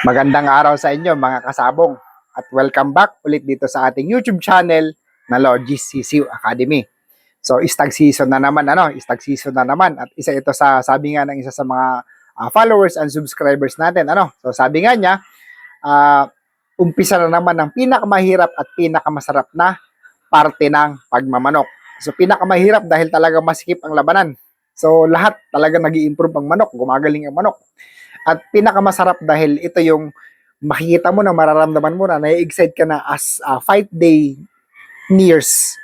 Magandang araw sa inyo mga kasabong at welcome back ulit dito sa ating YouTube channel na Logis CCU Academy. So, istag season na naman, ano, istag season na naman at isa ito sa, sabi nga ng isa sa mga ah, followers and subscribers natin, ano. So, sabi nga niya, ah, umpisa na naman ng pinakamahirap at pinakamasarap na parte ng pagmamanok. So, pinakamahirap dahil talaga masikip ang labanan. So, lahat talaga nag improve ang manok, gumagaling ang manok. At pinakamasarap dahil ito yung makikita mo na mararamdaman mo na na-excite ka na as uh, fight day nears.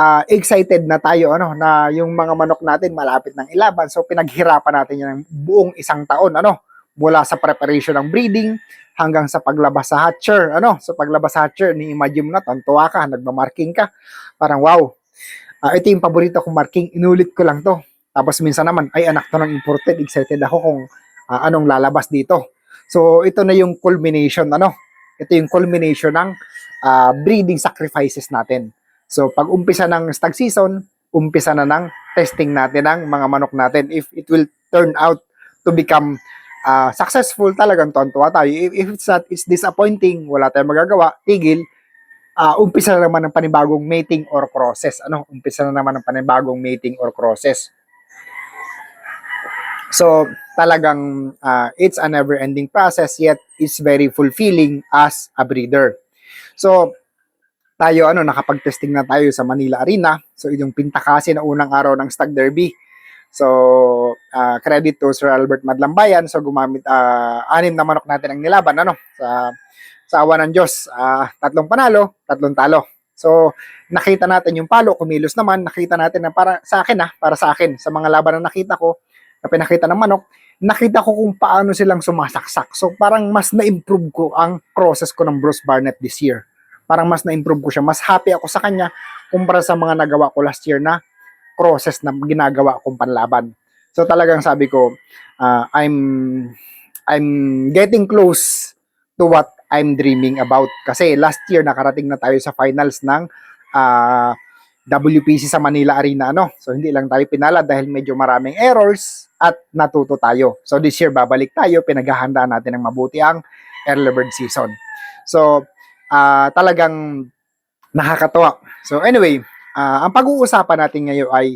Uh, excited na tayo ano na yung mga manok natin malapit ng ilaban. So pinaghirapan natin yan ng buong isang taon ano mula sa preparation ng breeding hanggang sa paglabas sa hatcher ano sa paglabas sa hatcher. Ni imagine mo na tantuwa ka nagma-marking ka. Parang wow. Ah, ito yung paborito kong marking. Inulit ko lang to. Tapos minsan naman ay anak to ng imported. Excited ako kung ah, anong lalabas dito. So ito na yung culmination ano. Ito yung culmination ng ah, breeding sacrifices natin. So pag umpisa ng stag season, umpisa na ng testing natin ng mga manok natin if it will turn out to become ah, successful talagang tontuwa tayo. If, if it's not, it's disappointing, wala tayong magagawa, tigil, ah, umpisa na naman ng panibagong mating or crosses. Ano? Umpisa na naman ng panibagong mating or crosses. So, talagang ah, it's a never-ending process yet it's very fulfilling as a breeder. So, tayo ano nakapag-testing na tayo sa Manila Arena. So, yung pintakasi na unang araw ng Stag Derby. So, ah, credit to Sir Albert Madlambayan. So, gumamit ah, anim na manok natin ang nilaban ano sa sa awa ng Diyos. Ah, tatlong panalo, tatlong talo. So, nakita natin yung palo, kumilos naman, nakita natin na para sa akin ah, para sa akin, sa mga laban na nakita ko, na pinakita ng manok, nakita ko kung paano silang sumasaksak. So parang mas na-improve ko ang process ko ng Bruce Barnett this year. Parang mas na-improve ko siya. Mas happy ako sa kanya kumpara sa mga nagawa ko last year na process na ginagawa kong panlaban. So talagang sabi ko, ah, I'm I'm getting close to what I'm dreaming about. Kasi last year nakarating na tayo sa finals ng ah, WPC sa Manila Arena ano. So hindi lang tayo pinala dahil medyo maraming errors at natuto tayo. So this year babalik tayo, pinaghahandaan natin ng mabuti ang early bird season. So ah, talagang nakakatawa. So anyway, ah, ang pag-uusapan natin ngayon ay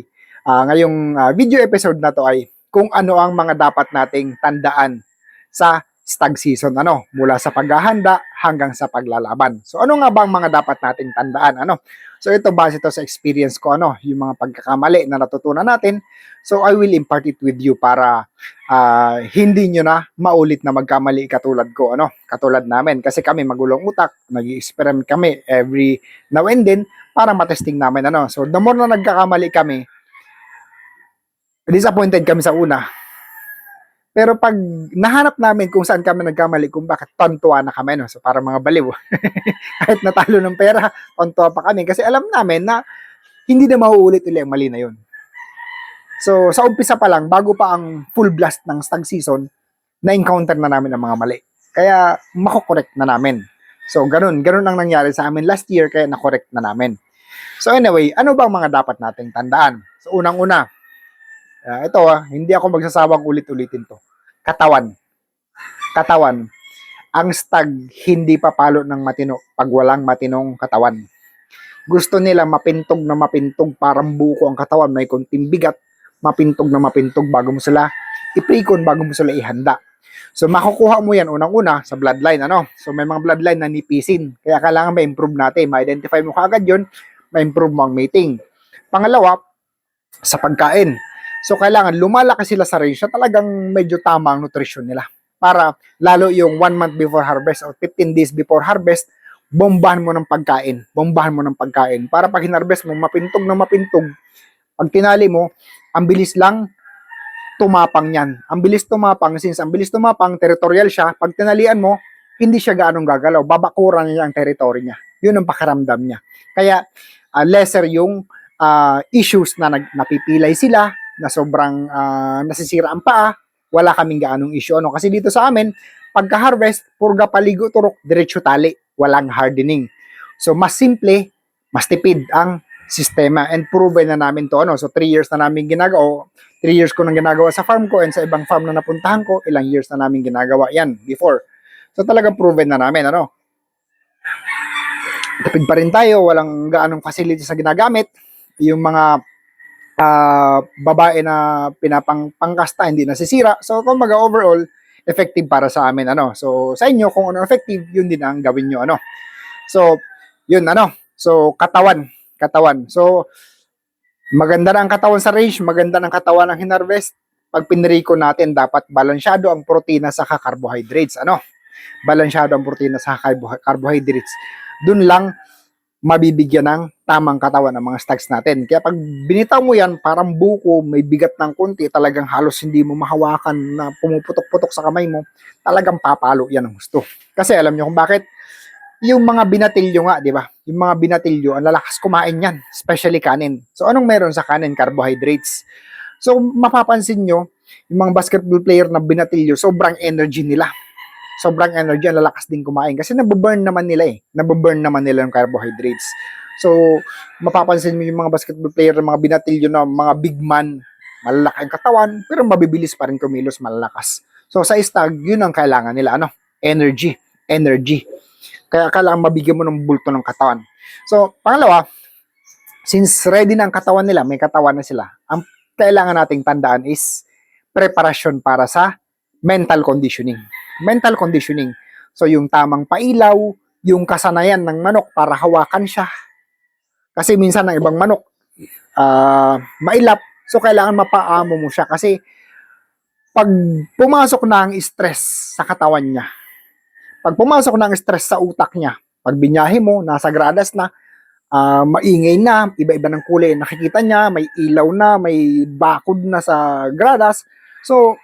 ah, ngayong ah, video episode na to ay kung ano ang mga dapat nating tandaan sa stag season ano mula sa paghahanda hanggang sa paglalaban. So ano nga ba ang mga dapat nating tandaan ano? So ito base to sa experience ko ano, yung mga pagkakamali na natutunan natin. So I will impart it with you para ah, hindi nyo na maulit na magkamali katulad ko ano, katulad namin kasi kami magulong utak, nag-experiment kami every now and then para matesting namin ano. So the more na nagkakamali kami, disappointed kami sa una. Pero pag nahanap namin kung saan kami nagkamali, kung bakit tontuwa na kami, no? so para mga baliw. Kahit natalo ng pera, tontuwa pa kami. Kasi alam namin na hindi na mauulit ulit ang mali na yun. So, sa umpisa pa lang, bago pa ang full blast ng stag season, na-encounter na namin ang mga mali. Kaya, makokorek na namin. So, ganun. Ganun ang nangyari sa amin last year, kaya nakorek na namin. So, anyway, ano bang mga dapat nating tandaan? So, unang-una, ah, ito ah, hindi ako magsasawang ulit-ulitin to. Katawan. Katawan. Ang stag, hindi papalo ng matino pag walang matinong katawan. Gusto nila mapintog na mapintog, parang buko ang katawan, may konting bigat, mapintog na mapintog bago mo sila iprekon, bago mo sila ihanda. So makukuha mo yan unang-una sa bloodline ano. So may mga bloodline na nipisin. Kaya kailangan ma-improve natin, ma-identify mo kaagad 'yon, ma-improve mo ang mating. Pangalawa, sa pagkain. So kailangan lumalaki sila sa range na talagang medyo tama ang nutrition nila. Para lalo yung 1 month before harvest or 15 days before harvest, bombahan mo ng pagkain. Bombahan mo ng pagkain. Para pag hinarvest mo, mapintog na mapintog. Pag tinali mo, ang bilis lang tumapang yan. Ang bilis tumapang, since ang bilis tumapang, territorial siya, pag tinalian mo, hindi siya gaanong gagalaw. Babakuran niya ang territory niya. Yun ang pakaramdam niya. Kaya, ah, lesser yung ah, issues na nag, napipilay sila, na sobrang ah, nasisira ang paa, wala kaming gaanong issue. Ano? Kasi dito sa amin, pagka-harvest, purga paligo, turok, diretso tali. Walang hardening. So, mas simple, mas tipid ang sistema and proven na namin to ano so 3 years na namin ginagawa 3 years ko nang ginagawa sa farm ko and sa ibang farm na napuntahan ko ilang years na namin ginagawa yan before So talagang proven na namin, ano? Tipid pa rin tayo, walang gaanong facilities na ginagamit. Yung mga ah, babae na pinapang pangkasta hindi nasisira. So kumbaga overall effective para sa amin ano. So sa inyo kung ano effective, yun din ang gawin nyo ano. So yun ano. So katawan, katawan. So maganda na ang katawan sa range, maganda ng katawan ng hinarvest. Pag pinriko natin, dapat balansyado ang protina sa carbohydrates. Ano? Balansyado ang protina sa carbo- carbohydrates. Doon lang mabibigyan ng tamang katawan ng mga stocks natin. Kaya pag binitaw mo yan, parang buko, may bigat ng konti, talagang halos hindi mo mahawakan na pumuputok-putok sa kamay mo, talagang papalo yan ang gusto. Kasi alam nyo kung bakit? Yung mga binatilyo nga, di ba? Yung mga binatilyo, ang lalakas kumain yan, especially kanin. So anong meron sa kanin? Carbohydrates. So mapapansin nyo, yung mga basketball player na binatilyo, sobrang energy nila sobrang energy, ang lalakas din kumain. Kasi nababurn naman nila eh. Nababurn naman nila yung carbohydrates. So, mapapansin mo yung mga basketball player, mga binatilyo na mga big man, malalaki ang katawan, pero mabibilis pa rin kumilos, malalakas. So, sa stag, yun ang kailangan nila. Ano? Energy. Energy. Kaya kailangan mabigyan mo ng bulto ng katawan. So, pangalawa, since ready na ang katawan nila, may katawan na sila, ang kailangan nating tandaan is preparasyon para sa mental conditioning mental conditioning. So yung tamang pailaw, yung kasanayan ng manok para hawakan siya. Kasi minsan ng ibang manok, ah mailap, so kailangan mapaamo mo siya. Kasi pag pumasok na ang stress sa katawan niya, pag pumasok na ang stress sa utak niya, pag binyahe mo, nasa gradas na, ah, maingay na, iba-iba ng kulay nakikita niya, may ilaw na, may bakod na sa gradas. So,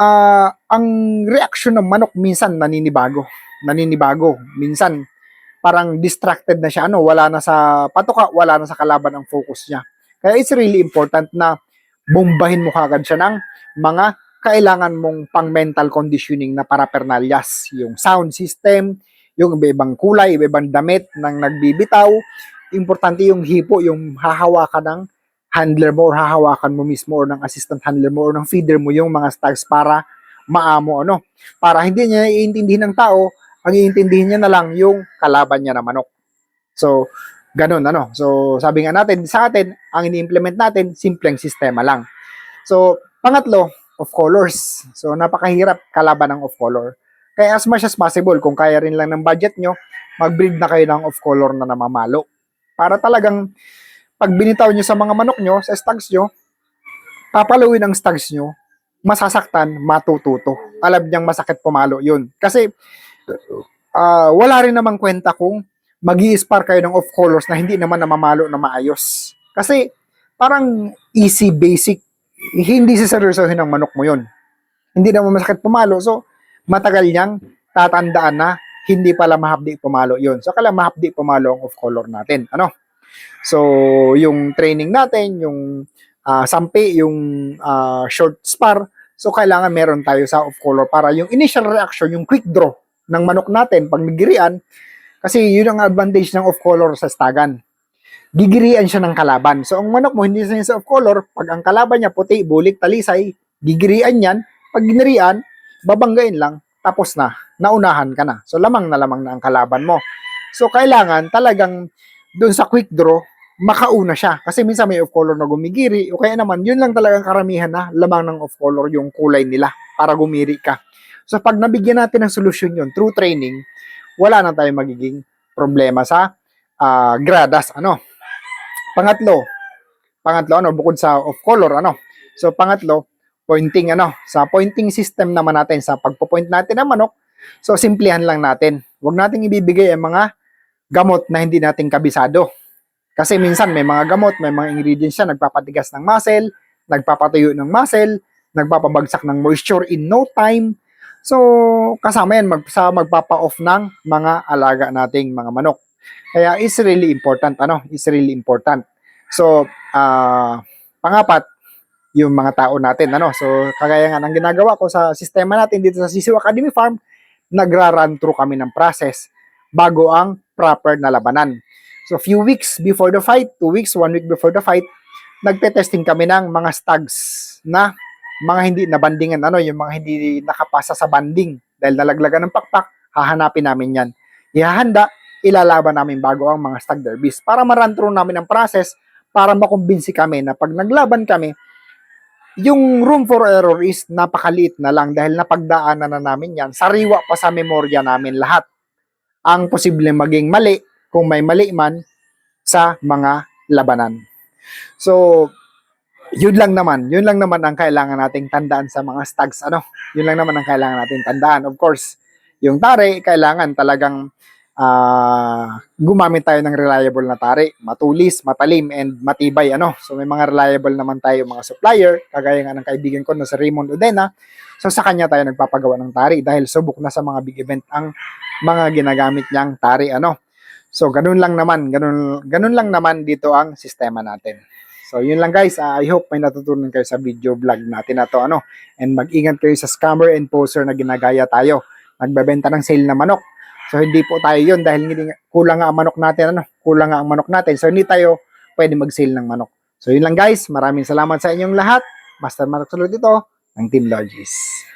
ah ang reaksyon ng manok minsan naninibago. Naninibago. Minsan parang distracted na siya, ano, wala na sa patuka, wala na sa kalaban ang focus niya. Kaya it's really important na bombahin mo kagad siya ng mga kailangan mong pang mental conditioning na parapernalyas. Yung sound system, yung iba-ibang kulay, iba-ibang damit ng nagbibitaw. Importante yung hipo, yung hahawakan ng handler mo or hahawakan mo mismo or ng assistant handler mo or ng feeder mo yung mga stars para maamo ano. Para hindi niya iintindihin ng tao, ang iintindihin niya na lang yung kalaban niya na manok. So, ganun ano. So, sabi nga natin, sa atin, ang ini-implement natin, simpleng sistema lang. So, pangatlo, of colors. So, napakahirap kalaban ng of color. Kaya as much as possible, kung kaya rin lang ng budget nyo, mag-breed na kayo ng of color na namamalo. Para talagang pag binitaw nyo sa mga manok nyo, sa stags nyo, papaluin ang stags nyo, masasaktan, matututo. Alam niyang masakit pumalo yun. Kasi, ah, wala rin namang kwenta kung mag spark kayo ng off colors na hindi naman namamalo na maayos. Kasi, parang easy, basic, hindi siseryosohin ng manok mo yun. Hindi naman masakit pumalo. So, matagal niyang tatandaan na hindi pala mahapdi pumalo yun. So, kailangan mahapdi pumalo ang off color natin. Ano? So, yung training natin, yung ah, sampi, yung ah, short spar, so kailangan meron tayo sa off color para yung initial reaction, yung quick draw ng manok natin pag nagirian, kasi yun ang advantage ng off color sa stagan. Gigirian siya ng kalaban. So, ang manok mo, hindi siya sa off color, pag ang kalaban niya puti, bulik, talisay, gigirian yan, pag ginirian, babanggain lang, tapos na, naunahan ka na. So, lamang na lamang na ang kalaban mo. So, kailangan talagang doon sa quick draw, makauna siya. Kasi minsan may off color na gumigiri, o kaya naman, yun lang talagang karamihan na lamang ng off color yung kulay nila para gumiri ka. So pag nabigyan natin ng solusyon yun through training, wala na tayong magiging problema sa ah, gradas. Ano? Pangatlo, pangatlo, ano, bukod sa off color, ano? So pangatlo, pointing, ano? Sa pointing system naman natin, sa pagpo-point natin ng manok, so simplihan lang natin. Huwag nating ibibigay ang mga gamot na hindi natin kabisado. Kasi minsan may mga gamot, may mga ingredients siya, nagpapatigas ng muscle, nagpapatuyo ng muscle, nagpapabagsak ng moisture in no time. So, kasama yan mag, sa magpapa-off ng mga alaga nating mga manok. Kaya is really important, ano? Is really important. So, ah pangapat, yung mga tao natin, ano? So, kagaya nga ng ginagawa ko sa sistema natin dito sa Sisiw Academy Farm, nagra-run through kami ng process bago ang proper na labanan. So, few weeks before the fight, two weeks, one week before the fight, nagte-testing kami ng mga stags na mga hindi nabandingan, ano, yung mga hindi nakapasa sa banding dahil nalaglagan ng pakpak, hahanapin namin yan. Ihahanda, ilalaban namin bago ang mga stag derbies para ma-run through namin ang process para makumbinsi kami na pag naglaban kami, yung room for error is napakaliit na lang dahil napagdaanan na namin yan. Sariwa pa sa memorya namin lahat. Ang posibleng maging mali, kung may mali man, sa mga labanan. So, yun lang naman. Yun lang naman ang kailangan nating tandaan sa mga stags. Ano? Yun lang naman ang kailangan nating tandaan. Of course, yung tare, kailangan talagang ah, gumamit tayo ng reliable na tare. Matulis, matalim, and matibay. Ano? So, may mga reliable naman tayo mga supplier. Kagaya nga ng kaibigan ko na si Raymond Udena. So, sa kanya tayo nagpapagawa ng tari dahil subok na sa mga big event ang mga ginagamit niyang tari. Ano? So, ganun lang naman. Ganun, ganun lang naman dito ang sistema natin. So, yun lang guys. Ah, I hope may natutunan kayo sa video vlog natin na to. Ano? And mag-ingat kayo sa scammer and poser na ginagaya tayo. Nagbebenta ng sale na manok. So, hindi po tayo yun dahil hindi, kulang nga ang manok natin. Ano? Kulang nga ang manok natin. So, hindi tayo pwede mag-sale ng manok. So, yun lang guys. Maraming salamat sa inyong lahat. Master Manok Salud ito ng Team Logis.